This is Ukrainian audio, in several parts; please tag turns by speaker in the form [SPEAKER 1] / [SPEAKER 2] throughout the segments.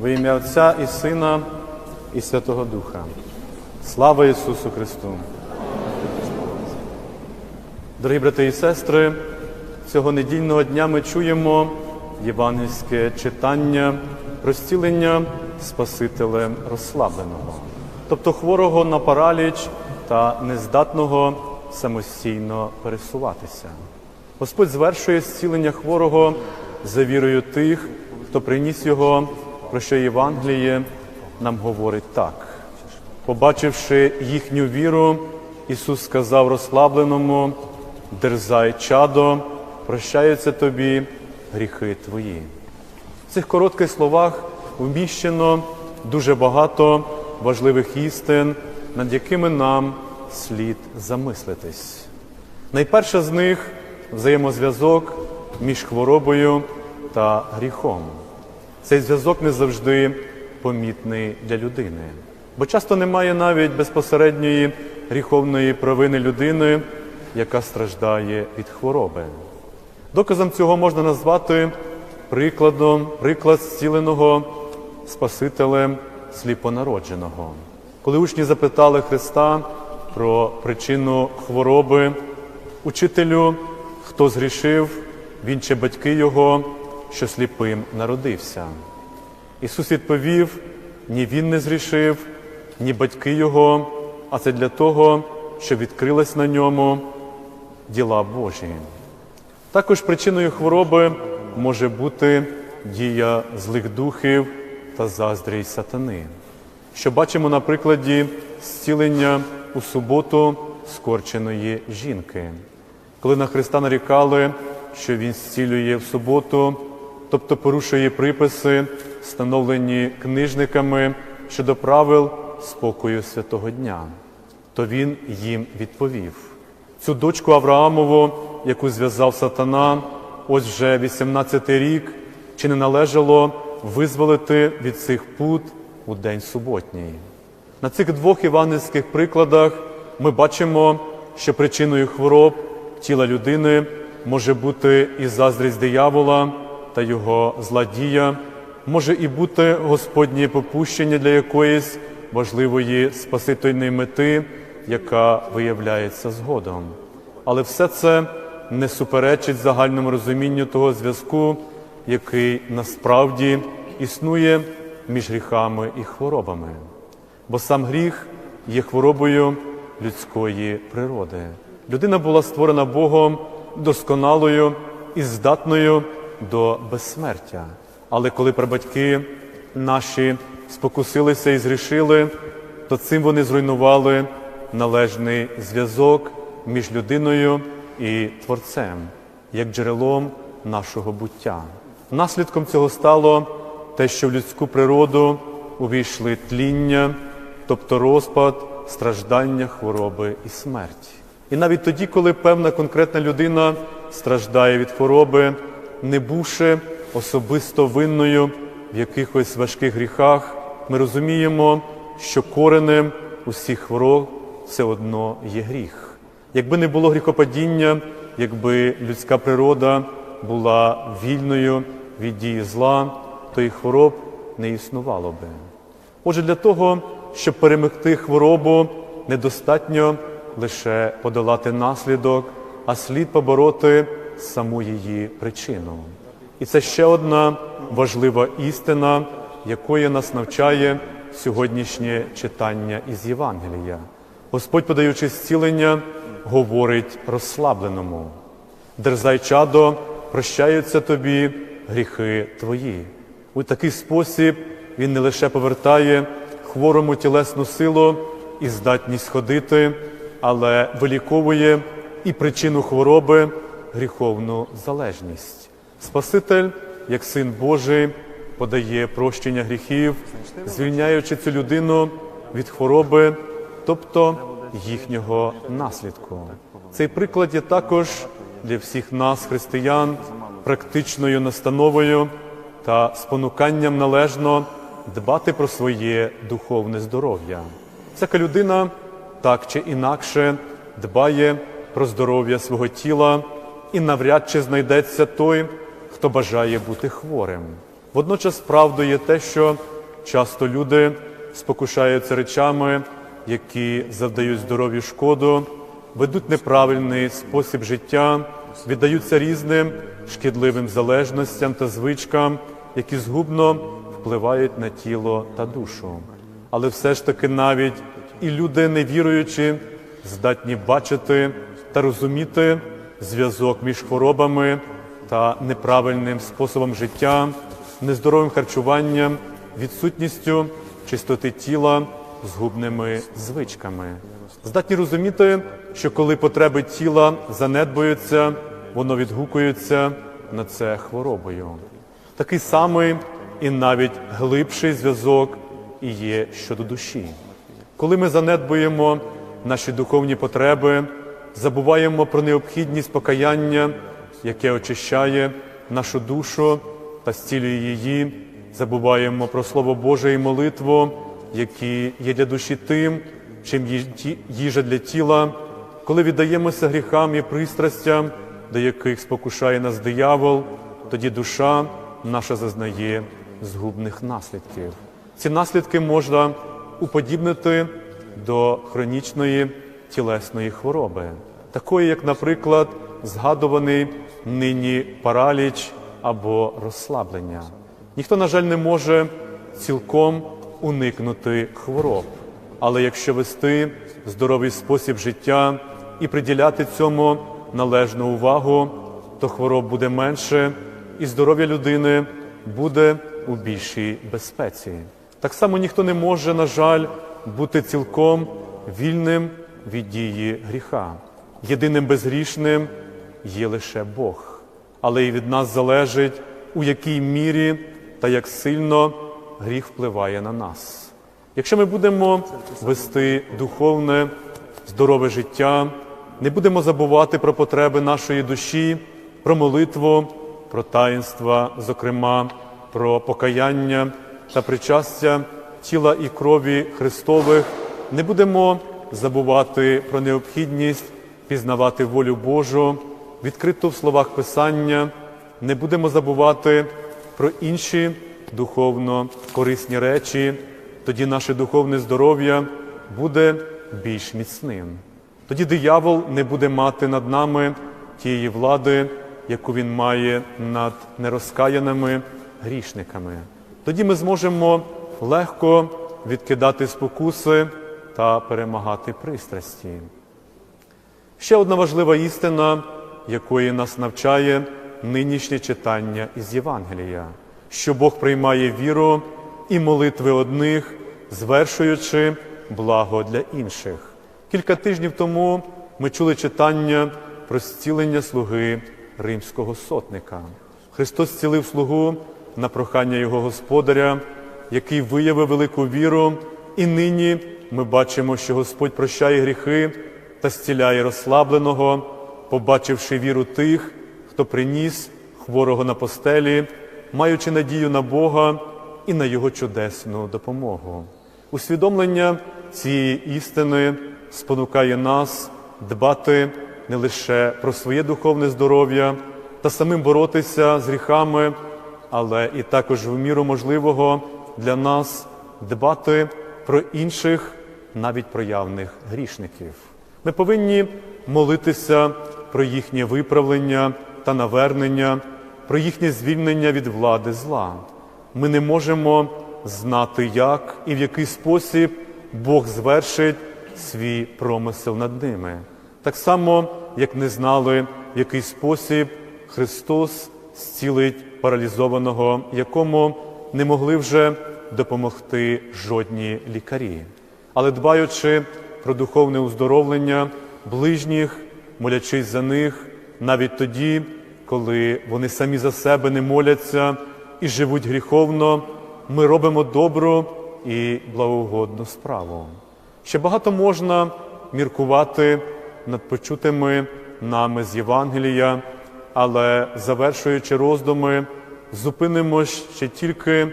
[SPEAKER 1] Во ім'я Отця і Сина, і Святого Духа. Слава Ісусу Христу! Дорогі брати і сестри, цього недільного дня ми чуємо євангельське читання про зцілення Спасителем розслабленого, тобто хворого на параліч та нездатного самостійно пересуватися. Господь звершує зцілення хворого за вірою тих, хто приніс його, про що Євангеліє нам говорить так. Побачивши їхню віру, Ісус сказав розслабленому, дерзай, чадо, прощаються тобі гріхи твої. В цих коротких словах вміщено дуже багато важливих істин, над якими нам слід замислитись. Найперше з них взаємозв'язок між хворобою та гріхом. Цей зв'язок не завжди помітний для людини, бо часто немає навіть безпосередньої гріховної провини людини, яка страждає від хвороби. Доказом цього можна назвати прикладом, приклад зціленого Спасителем сліпонародженого. Коли учні запитали Христа про причину хвороби, учителю, хто згрішив, він чи батьки його, що сліпим народився. Ісус відповів: ні він не зрішив, ні батьки його, а це для того, щоб відкрились на ньому діла Божі. Також причиною хвороби може бути дія злих духів та заздрість сатани, що бачимо на прикладі зцілення у суботу скорченої жінки, коли на Христа нарікали, що Він зцілює в суботу, тобто порушує приписи, встановлені книжниками щодо правил спокою святого дня, то він їм відповів. Цю дочку Авраамову, яку зв'язав сатана, ось вже 18-й рік, чи не належало визволити від цих пут у день суботній. На цих двох івангельських прикладах ми бачимо, що причиною хвороб тіла людини може бути і заздрість диявола та його зла дія, може і бути Господнє попущення для якоїсь важливої спасительної мети, яка виявляється згодом. Але все це не суперечить загальному розумінню того зв'язку, який насправді існує між гріхами і хворобами. Бо сам гріх є хворобою людської природи. Людина була створена Богом досконалою і здатною до безсмертя. Але коли прабатьки наші спокусилися і зрішили, то цим вони зруйнували належний зв'язок між людиною і Творцем, як джерелом нашого буття. Наслідком цього стало те, що в людську природу увійшли тління, тобто розпад, страждання, хвороби і смерть. І навіть тоді, коли певна конкретна людина страждає від хвороби, не бувши особисто винною в якихось важких гріхах, ми розуміємо, що коренем усіх хвороб все одно є гріх. Якби не було гріхопадіння, якби людська природа була вільною від дії зла, то і хвороб не існувало би. Отже, для того, щоб перемогти хворобу, недостатньо лише подолати наслідок, а слід побороти саму її причину. І це ще одна важлива істина, якої нас навчає сьогоднішнє читання із Євангелія. Господь, подаючи зцілення, говорить розслабленому. Дерзай, чадо, прощаються тобі гріхи твої. У такий спосіб він не лише повертає хворому тілесну силу і здатність ходити, але виліковує і причину хвороби гріховну залежність. Спаситель, як син Божий, подає прощення гріхів, звільняючи цю людину від хвороби, тобто їхнього наслідку. Цей приклад є також для всіх нас, християн, практичною настановою та спонуканням належно дбати про своє духовне здоров'я. Всяка людина так чи інакше дбає про здоров'я свого тіла і навряд чи знайдеться той, хто бажає бути хворим. Водночас правдою є те, що часто люди спокушаються речами, які завдають здоров'ю шкоду, ведуть неправильний спосіб життя, віддаються різним шкідливим залежностям та звичкам, які згубно впливають на тіло та душу. Але все ж таки навіть і люди, невіруючі, здатні бачити та розуміти зв'язок між хворобами та неправильним способом життя, нездоровим харчуванням, відсутністю чистоти тіла, згубними звичками. Здатні розуміти, що коли потреби тіла занедбуються, воно відгукується на це хворобою. Такий самий і навіть глибший зв'язок і є щодо душі. Коли ми занедбуємо наші духовні потреби, забуваємо про необхідність покаяння, яке очищає нашу душу та зцілює її, забуваємо про Слово Боже і молитву, які є для душі тим, чим їжа для тіла, коли віддаємося гріхам і пристрастям, до яких спокушає нас диявол, тоді душа наша зазнає згубних наслідків. Ці наслідки можна уподібнити до хронічної тілесної хвороби, такої, як, наприклад, згадуваний нині параліч або розслаблення. Ніхто, на жаль, не може цілком уникнути хвороб. Але якщо вести здоровий спосіб життя і приділяти цьому належну увагу, то хвороб буде менше, і здоров'я людини буде у більшій безпеці. Так само ніхто не може, на жаль, бути цілком вільним від дії гріха. Єдиним безгрішним є лише Бог, але і від нас залежить, у якій мірі та як сильно гріх впливає на нас. Якщо ми будемо вести духовне, здорове життя, не будемо забувати про потреби нашої душі, про молитву, про таїнства, зокрема, про покаяння та причастя тіла і крові Христових, не будемо забувати про необхідність пізнавати волю Божу, відкриту в словах Писання, не будемо забувати про інші духовно корисні речі, тоді наше духовне здоров'я буде більш міцним. Тоді диявол не буде мати над нами тієї влади, яку він має над нерозкаяними грішниками. Тоді ми зможемо легко відкидати спокуси та перемагати пристрасті. Ще одна важлива істина, якої нас навчає нинішнє читання із Євангелія, що Бог приймає віру і молитви одних, звершуючи благо для інших. Кілька тижнів тому ми чули читання про зцілення слуги римського сотника. Христос зцілив слугу на прохання його господаря, який виявив велику віру, і нині ми бачимо, що Господь прощає гріхи та зціляє розслабленого, побачивши віру тих, хто приніс хворого на постелі, маючи надію на Бога і на Його чудесну допомогу. Усвідомлення цієї істини спонукає нас дбати не лише про своє духовне здоров'я та самим боротися з гріхами, але і також в міру можливого для нас дбати про інших, навіть проявних грішників. Ми повинні молитися про їхнє виправлення та навернення, про їхнє звільнення від влади зла. Ми не можемо знати, як і в який спосіб Бог звершить свій промисел над ними. Так само, як не знали, в який спосіб Христос зцілить паралізованого, якому не могли вже допомогти жодні лікарі. Але дбаючи про духовне оздоровлення ближніх, молячись за них, навіть тоді, коли вони самі за себе не моляться і живуть гріховно, ми робимо добру і благоугодну справу. Ще багато можна міркувати над почутими нами з Євангелія, але завершуючи роздуми, зупинимось ще тільки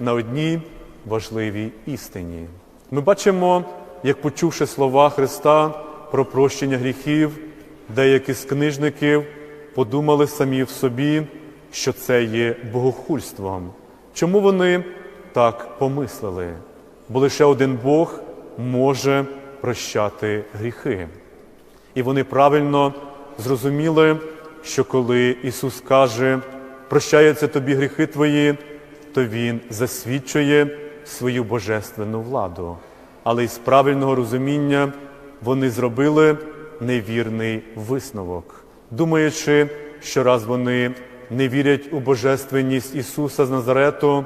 [SPEAKER 1] на одній важливій істині. Ми бачимо, як почувши слова Христа про прощення гріхів, деякі з книжників подумали самі в собі, що це є богохульством. Чому вони так помислили? Бо лише один Бог може прощати гріхи. І вони правильно зрозуміли, що коли Ісус каже, прощаються тобі гріхи твої, то Він засвідчує свою божественну владу. Але із правильного розуміння вони зробили невірний висновок, думаючи, що раз вони не вірять у божественність Ісуса з Назарету,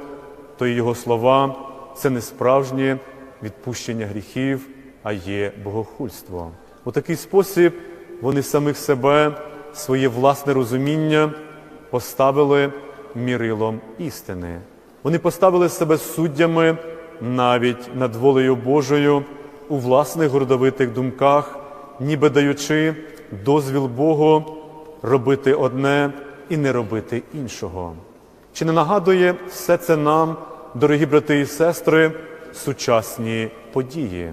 [SPEAKER 1] то Його слова це не справжнє відпущення гріхів, а є богохульство. У такий спосіб вони самих себе, своє власне розуміння поставили мірилом істини. Вони поставили себе суддями навіть над волею Божою у власних гордовитих думках, ніби даючи дозвіл Богу робити одне і не робити іншого. Чи не нагадує все це нам, дорогі брати і сестри, сучасні події?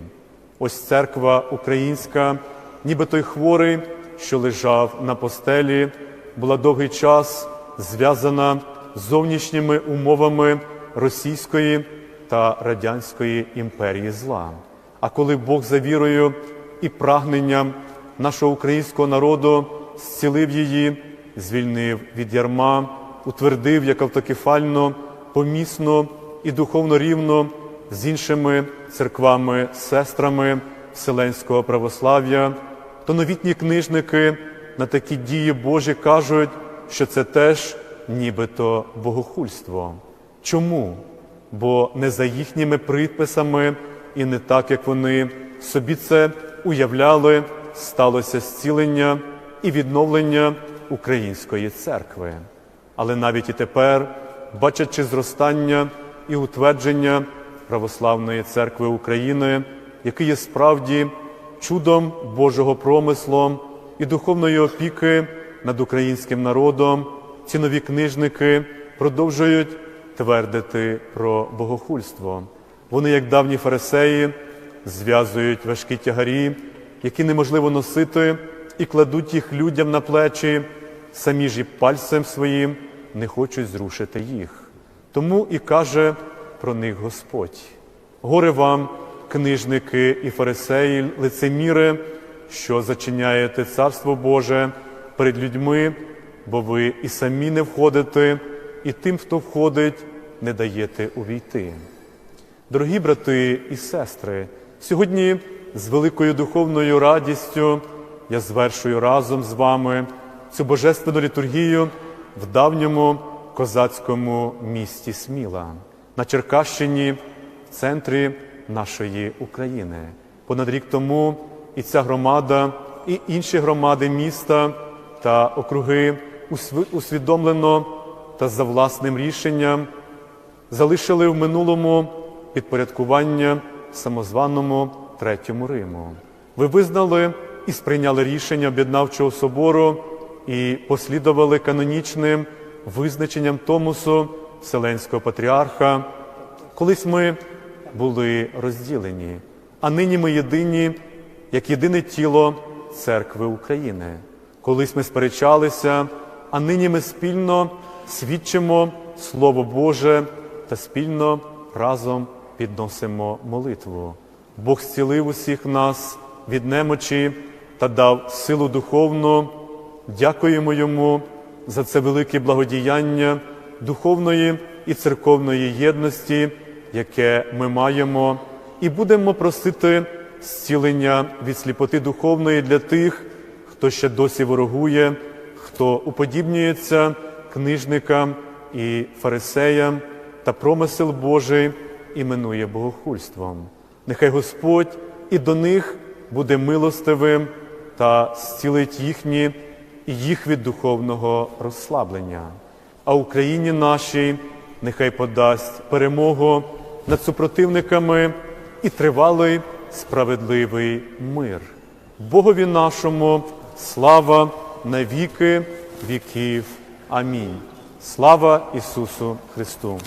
[SPEAKER 1] Ось церква українська, ніби той хворий, що лежав на постелі, була довгий час зв'язана зовнішніми умовами Російської та Радянської імперії зла. А коли Бог за вірою і прагненням нашого українського народу зцілив її, звільнив від ярма, утвердив як автокефально, помісно і духовно рівно з іншими церквами, сестрами Вселенського православ'я, то новітні книжники на такі дії Божі кажуть, що це теж нібито богохульство. Чому? Бо не за їхніми приписами і не так, як вони собі це уявляли, сталося зцілення і відновлення української церкви. Але навіть і тепер, бачачи зростання і утвердження православної церкви України, який є справді чудом Божого промислу і духовної опіки над українським народом, ці нові книжники продовжують твердити про богохульство. Вони, як давні фарисеї, зв'язують важкі тягарі, які неможливо носити, і кладуть їх людям на плечі, самі ж і пальцем своїм не хочуть зрушити їх. Тому і каже про них Господь. Горе вам, книжники і фарисеї, лицеміри, що зачиняєте Царство Боже перед людьми, бо ви і самі не входите, і тим, хто входить, не даєте увійти. Дорогі брати і сестри, сьогодні з великою духовною радістю я звершую разом з вами цю божественну літургію в давньому козацькому місті Сміла на Черкащині, в центрі нашої України. Понад рік тому і ця громада, і інші громади міста та округи усвідомлено та за власним рішенням залишили в минулому підпорядкування самозваному Третьому Риму. Ви визнали і сприйняли рішення об'єднавчого собору і послідували канонічним визначенням Томусу Вселенського патріарха. Колись ми були розділені, а нині ми єдині, як єдине тіло церкви України. Колись ми сперечалися, а нині ми спільно свідчимо Слово Боже та спільно разом підносимо молитву. Бог зцілив усіх нас від немочі та дав силу духовну. Дякуємо Йому за це велике благодіяння духовної і церковної єдності, яке ми маємо, і будемо просити зцілення від сліпоти духовної для тих, хто ще досі ворогує, хто уподібнюється книжникам і фарисеям та промисел Божий іменує богохульством. Нехай Господь і до них буде милостивим та зцілить їхні і їх від духовного розслаблення. А Україні нашій нехай подасть перемогу над супротивниками і тривалий справедливий мир. Богові нашому слава на віки віків. Амінь. Слава Ісусу Христу!